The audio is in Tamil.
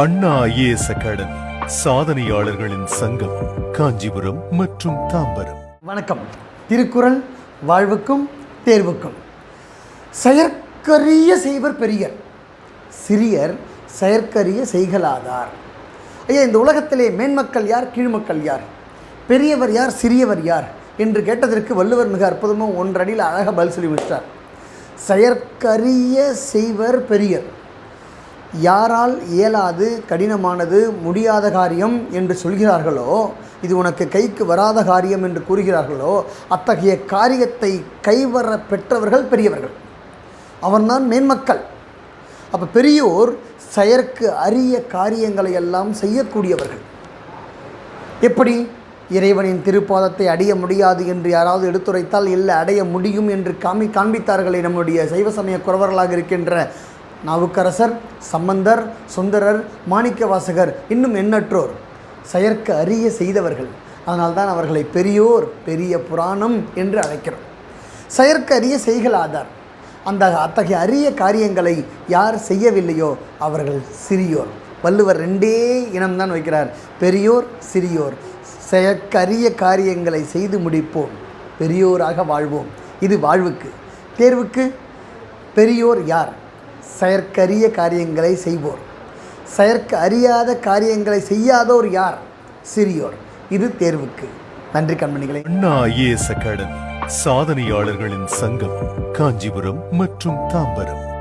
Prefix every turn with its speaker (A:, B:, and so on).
A: அண்ணா ஐஏஎஸ் அகாடமி சாதனையாளர்களின் சங்கம் காஞ்சிபுரம் மற்றும் தாம்பரம்.
B: வணக்கம். திருக்குறள் வாழ்வுக்கும் தேர்வுக்கும். செயற்கரிய செய்வர் பெரியர். சிறியர் செயற்கரிய செய்கலாதார் ஐயா இந்த உலகத்திலே மேன்மக்கள் யார் கீழ்மக்கள் யார்? பெரியவர் யார் சிறியவர் யார்? என்று கேட்டதற்கு வள்ளுவர் மிக அற்புதமாக ஒன்றடியில் அழகாக பதில் சொல்லி விட்டார் செயற்கரிய செய்வர் பெரியர். யாரால் இயலாது கடினமானது முடியாத காரியம் என்று சொல்கிறார்களோ இது உனக்கு கைக்கு வராத காரியம் என்று கூறுகிறார்களோ அத்தகைய காரியத்தை கைவர பெற்றவர்கள் பெரியவர்கள். அவர்தான் மேன்மக்கள். அப்போ பெரியோர் செயற்கு அரிய காரியங்களை எல்லாம் செய்யக்கூடியவர்கள். எப்படி? இறைவனின் திருப்பாதத்தை அடைய முடியாது என்று யாராவது எடுத்துரைத்தால் இல்லை அடைய முடியும் என்று காமி காண்பித்தார்களே நம்முடைய சைவ சமய குறவர்களாக இருக்கின்ற நாவுக்கரசர் சம்பந்தர் சுந்தரர் மாணிக்கவாசகர் இன்னும் எண்ணற்றோர். செயற்க அரிய செய்தவர்கள். அதனால்தான் அவர்களை பெரியோர் பெரிய புராணம் என்று அழைக்கிறோம். செயற்க அரிய செய்கலாதார் அந்த அத்தகைய அரிய காரியங்களை யார் செய்யவில்லையோ அவர்கள் சிறியோர். வள்ளுவர் ரெண்டே இனம்தான் வைக்கிறார். பெரியோர் சிறியோர். செயற்கரிய காரியங்களை செய்து முடிப்போம். பெரியோராக வாழ்வோம். இது வாழ்வுக்கு. தேர்வுக்கு பெரியோர் யார்? செயற்கரிய காரியங்களை செய்வோர். செயற்க அறியாத காரியங்களை செய்யாதோர் யார்? சிறியோர். இது தேர்வுக்கு. நன்றி கண்மணிகளை.
A: அண்ணா ஐஏஎஸ் அகாடமி சாதனையாளர்களின் சங்கம் காஞ்சிபுரம் மற்றும் தாம்பரம்.